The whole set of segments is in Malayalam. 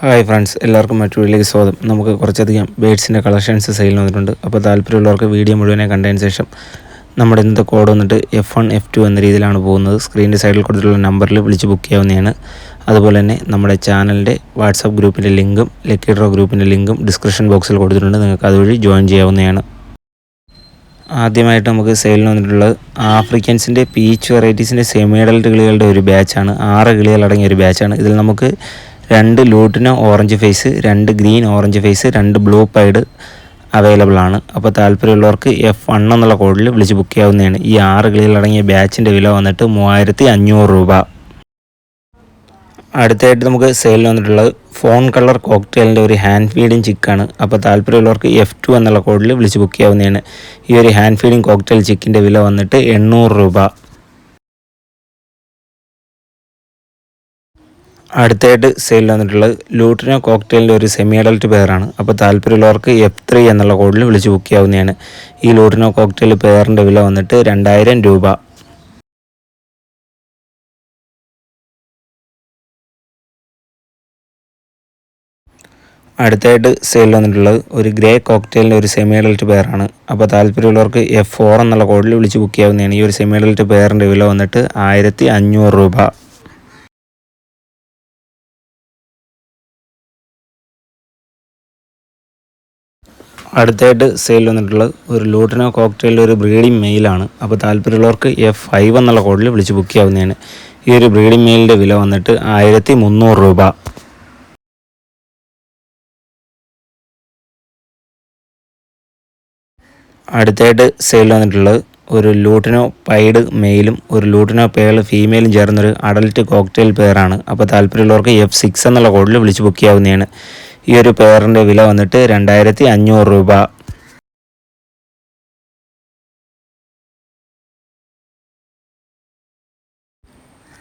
ഹായ് ഫ്രണ്ട്സ് എല്ലാവർക്കും മറ്റു വീട്ടിലേക്ക് സ്വാഗതം. നമുക്ക് കുറച്ചധികം ബേഡ്സിന്റെ കളക്ഷൻസ് സെയിൽ വന്നിട്ടുണ്ട്. അപ്പോൾ താല്പര്യമുള്ളവർക്ക് വീഡിയോ മുഴുവനെ കണ്ടതിന് ശേഷം നമ്മുടെ ഇന്നത്തെ കോഡ് വന്നിട്ട് എഫ് വൺ എഫ് ടു എന്ന രീതിയിലാണ് പോകുന്നത്. സ്ക്രീനിന്റെ സൈഡിൽ കൊടുത്തിട്ടുള്ള നമ്പറിൽ വിളിച്ച് ബുക്ക് ചെയ്യാവുന്നതാണ്. അതുപോലെ തന്നെ നമ്മുടെ ചാനലിന്റെ വാട്സപ്പ് ഗ്രൂപ്പിന്റെ ലിങ്കും ലക്കി ഡ്രോ ഗ്രൂപ്പിന്റെ ലിങ്കും ഡിസ്ക്രിപ്ഷൻ ബോക്സിൽ കൊടുത്തിട്ടുണ്ട്. നിങ്ങൾക്ക് അതുവഴി ജോയിൻ ചെയ്യാവുന്നതാണ്. ആദ്യമായിട്ട് നമുക്ക് സെയിലിന് വന്നിട്ടുള്ളത് ആഫ്രിക്കൻസിന്റെ പീച്ച് വെറൈറ്റീസിന്റെ സെമി അഡൽട്ട് കിളികളുടെ ഒരു ബാച്ചാണ് ആറ് കിളികൾ അടങ്ങിയ ഒരു ബാച്ചാണ് ഇതിൽ നമുക്ക് രണ്ട് ലൂട്ടിനോ ഓറഞ്ച് ഫേസ് രണ്ട് ഗ്രീൻ ഓറഞ്ച് ഫേസ് രണ്ട് ബ്ലൂ പൈഡ് അവൈലബിൾ ആണ്. അപ്പോൾ താല്പര്യമുള്ളവർക്ക് എഫ് വൺ എന്നുള്ള കോഡിൽ വിളിച്ച് ബുക്ക് ചെയ്യാവുന്നതാണ്. ഈ ആറ് കിളികളടങ്ങിയ ബാച്ചിന്റെ വില വന്നിട്ട് മൂവായിരത്തി അഞ്ഞൂറ് രൂപ. അടുത്തായിട്ട് നമുക്ക് സെയിലിൽ വന്നിട്ടുള്ളത് ഫോൺ കളർ കോക്ടെയിലിന്റെ ഒരു ഹാൻഡ് ഫീഡിങ് ചിക്കാണ് അപ്പോൾ താല്പര്യമുള്ളവർക്ക് എഫ് ടു എന്നുള്ള കോഡിൽ വിളിച്ച് ബുക്ക് ചെയ്യാവുന്നതാണ്. ഈ ഒരു ഹാൻഡ് ഫീഡിങ് കോക്ടെയിൽ ചിക്കിന്റെ വില വന്നിട്ട് എണ്ണൂറ് രൂപ. അടുത്തായിട്ട് സെയിൽ വന്നിട്ടുള്ളത് ലൂട്ടിനോ കോക്ടെയിലിന്റെ ഒരു സെമി അഡൽട്ട് പെയറാണ് അപ്പോൾ താല്പര്യമുള്ളവർക്ക് എഫ് ത്രീ എന്നുള്ള കോഡിൽ വിളിച്ച് ബുക്ക് ചെയ്യാവുന്നതാണ്. ഈ ലൂട്ടിനോ കോക്ടെയിൽ പെയറിന്റെ വില വന്നിട്ട് രണ്ടായിരം രൂപ. അടുത്തായിട്ട് സെയിൽ വന്നിട്ടുള്ളത് ഒരു ഗ്രേ കോക്ടെയിലിന്റെ ഒരു സെമി അഡൽട്ട് പെയറാണ് അപ്പോൾ താല്പര്യമുള്ളവർക്ക് എഫ് ഫോർ എന്നുള്ള കോഡിൽ വിളിച്ച് ബുക്ക് ചെയ്യാവുന്നതാണ്. ഈ ഒരു സെമി അഡൽട്ട് പെയറിന്റെ വില വന്നിട്ട് ആയിരത്തി അഞ്ഞൂറ് രൂപ. അടുത്തായിട്ട് സെയിൽ വന്നിട്ടുള്ളത് ഒരു ലൂട്ടിനോ കോക്ടെയിലിന്റെ ഒരു ബ്രീഡിംഗ് മെയിലാണ് അപ്പോൾ താല്പര്യമുള്ളവർക്ക് എഫ് ഫൈവ് എന്നുള്ള കോഡിൽ വിളിച്ച് ബുക്ക് ചെയ്യാവുന്നതാണ്. ഈ ഒരു ബ്രീഡിംഗ് മെയിലിന്റെ വില വന്നിട്ട് ആയിരത്തി മുന്നൂറ് രൂപ. അടുത്തായിട്ട് സെയിൽ വന്നിട്ടുള്ളത് ഒരു ലൂട്ടിനോ പൈഡ് മെയിലും ഒരു ലൂട്ടിനോ പേൾ ഫീമെയിലും ചേർന്നൊരു അഡൽട്ട് കോക്ടെയിൽ പെയറാണ് അപ്പോൾ താല്പര്യമുള്ളവർക്ക് എഫ് സിക്സ് എന്നുള്ള കോഡിൽ വിളിച്ച് ബുക്ക് ചെയ്യാവുന്നതാണ്. ഈ ഒരു പെയറിന്റെ വില വന്നിട്ട് രണ്ടായിരത്തി അഞ്ഞൂറ് രൂപ.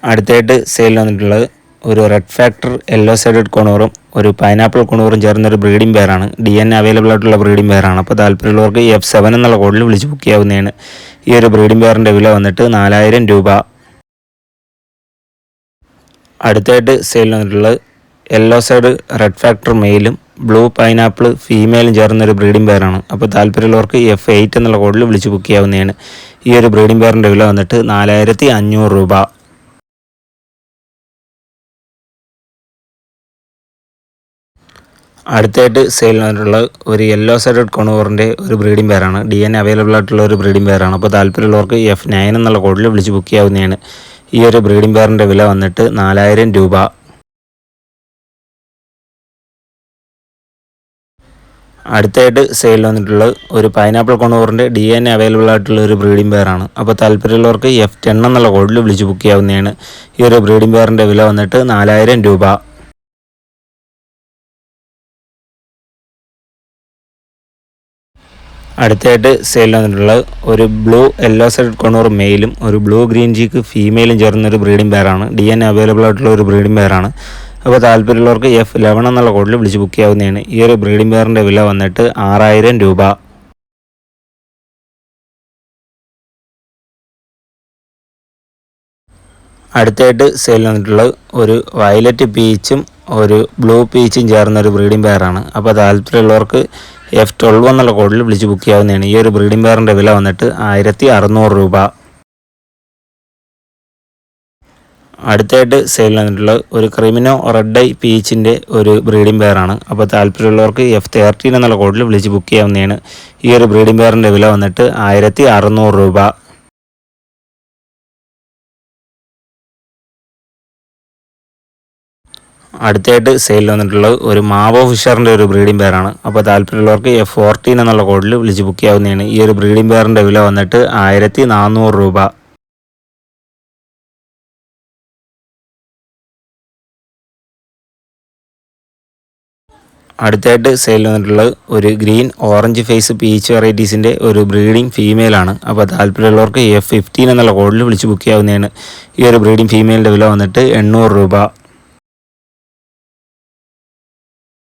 അടുത്തായിട്ട് സെയിൽ വന്നിട്ടുള്ളത് ഒരു റെഡ് ഫാക്ടർ യെല്ലോ സൈഡഡ് കൊണൂറും ഒരു പൈനാപ്പിൾ കൊണൂറും ചേർന്നൊരു ബ്രീഡിംഗ് പെയറാണ് ഡി എൻ അവൈലബിൾ ആയിട്ടുള്ള ബ്രീഡിംഗ് പെയറാണ് അപ്പോൾ താല്പര്യമുള്ളവർക്ക് എഫ് സെവൻ എന്നുള്ള കോഡിൽ വിളിച്ച് ബുക്ക് ചെയ്യാവുന്നതാണ്. ഈ ഒരു ബ്രീഡിംഗ് പെയറിന്റെ വില വന്നിട്ട് നാലായിരം രൂപ. അടുത്തായിട്ട് സെയിൽ വന്നിട്ടുള്ളത് യെല്ലോ സൈഡ് റെഡ് ഫാക്ടർ മെയിലും ബ്ലൂ പൈനാപ്പിൾ ഫീമെയിലും ചേർന്നൊരു ബ്രീഡിംഗ് പെയറാണ് അപ്പോൾ താല്പര്യമുള്ളവർക്ക് എഫ് എയ്റ്റ് എന്നുള്ള കോഡിൽ വിളിച്ച് ബുക്ക് ചെയ്യാവുന്നതാണ്. ഈ ഒരു ബ്രീഡിംഗ് പെയറിന്റെ വില വന്നിട്ട് നാലായിരത്തി അഞ്ഞൂറ് രൂപ. അടുത്തായിട്ട് സെയിൽ വന്നിട്ടുള്ള ഒരു യെല്ലോ സൈഡഡ് കോണോറിന്റെ ഒരു ബ്രീഡിംഗ് പെയറാണ് ഡി എൻ അവൈലബിൾ ആയിട്ടുള്ള ഒരു ബ്രീഡിംഗ് പെയറാണ് അപ്പോൾ താല്പര്യമുള്ളവർക്ക് എഫ് നയൻ എന്നുള്ള കോഡിൽ വിളിച്ച് ബുക്ക് ചെയ്യാവുന്നതാണ്. ഈ ഒരു ബ്രീഡിംഗ് പെയറിന്റെ വില വന്നിട്ട് നാലായിരം രൂപ. അടുത്തായിട്ട് സെയിൽ വന്നിട്ടുള്ളത് ഒരു പൈനാപ്പിൾ കൊണൂറിന്റെ ഡി എൻ എ അവൈലബിൾ ആയിട്ടുള്ള ഒരു ബ്രീഡിംഗ് പെയറാണ് അപ്പോൾ താല്പര്യമുള്ളവർക്ക് എഫ് ടെൻ എന്നുള്ള കോഡിൽ വിളിച്ച് ബുക്ക് ചെയ്യാവുന്നതാണ്. ഈ ഒരു ബ്രീഡിംഗ് പെയറിന്റെ വില വന്നിട്ട് നാലായിരം രൂപ. അടുത്തായിട്ട് സെയിൽ വന്നിട്ടുള്ളത് ഒരു ബ്ലൂ യെല്ലോ സൈഡ് കൊണൂർ മെയിലും ഒരു ബ്ലൂ ഗ്രീൻ ജീക്ക് ഫീമെയിലും ചേർന്ന ഒരു ബ്രീഡിംഗ് പെയറാണ് ഡി എൻ അവൈലബിൾ ആയിട്ടുള്ള ഒരു ബ്രീഡിംഗ് പെയറാണ് അപ്പോൾ താല്പര്യമുള്ളവർക്ക് എഫ് ലെവൻ എന്നുള്ള കോഡിൽ വിളിച്ച് ബുക്ക് ചെയ്യാവുന്നതാണ്. ഈ ഒരു ബ്രീഡിംഗ് പെയറിന്റെ വില വന്നിട്ട് ആറായിരം രൂപ. അടുത്തായിട്ട് സെയിൽ വന്നിട്ടുള്ളത് ഒരു വയലറ്റ് പീച്ചും ഒരു ബ്ലൂ പീച്ചും ചേർന്ന ഒരു ബ്രീഡിംഗ് പെയറാണ് അപ്പോൾ താല്പര്യമുള്ളവർക്ക് എഫ് ട്വൽവ് എന്നുള്ള കോഡിൽ വിളിച്ച് ബുക്ക് ചെയ്യാവുന്നതാണ്. ഈ ഒരു ബ്രീഡിംഗ് പെയറിന്റെ വില വന്നിട്ട് ആയിരത്തി അറുന്നൂറ് രൂപ. അടുത്തായിട്ട് സെയിൽ വന്നിട്ടുള്ളത് ഒരു ക്രിമിനോ റെഡ് ഐ പീച്ചിന്റെ ഒരു ബ്രീഡിംഗ് പെയറാണ് അപ്പോൾ താല്പര്യമുള്ളവർക്ക് എഫ് തേർട്ടീൻ എന്നുള്ള കോഡിൽ വിളിച്ച് ബുക്ക് ചെയ്യാവുന്നതാണ്. ഈ ഒരു ബ്രീഡിംഗ് പെയറിന്റെ വില വന്നിട്ട് ആയിരത്തി രൂപ. അടുത്തായിട്ട് സെയിൽ വന്നിട്ടുള്ളത് ഒരു മാവോ ഫിഷറിന്റെ ഒരു ബ്രീഡിംഗ് പെയറാണ് അപ്പോൾ താല്പര്യമുള്ളവർക്ക് എഫ് ഫോർട്ടീൻ എന്നുള്ള കോഡിൽ വിളിച്ച് ബുക്ക് ചെയ്യാവുന്നതാണ്. ഈ ഒരു ബ്രീഡിംഗ് പെയറിന്റെ വില വന്നിട്ട് ആയിരത്തി രൂപ. അടുത്തായിട്ട് സെയിൽ വന്നിട്ടുള്ളത് ഒരു ഗ്രീൻ ഓറഞ്ച് ഫേസ് പീച്ച് വെറൈറ്റീസിന്റെ ഒരു ബ്രീഡിംഗ് ഫീമെയിലാണ് അപ്പോൾ താല്പര്യമുള്ളവർക്ക് എഫ് ഫിഫ്റ്റീൻ എന്നുള്ള കോഡിൽ വിളിച്ച് ബുക്ക് ചെയ്യാവുന്നതാണ്. ഈ ഒരു ബ്രീഡിംഗ് ഫീമെയിലിന്റെ വില വന്നിട്ട് എണ്ണൂറ് രൂപ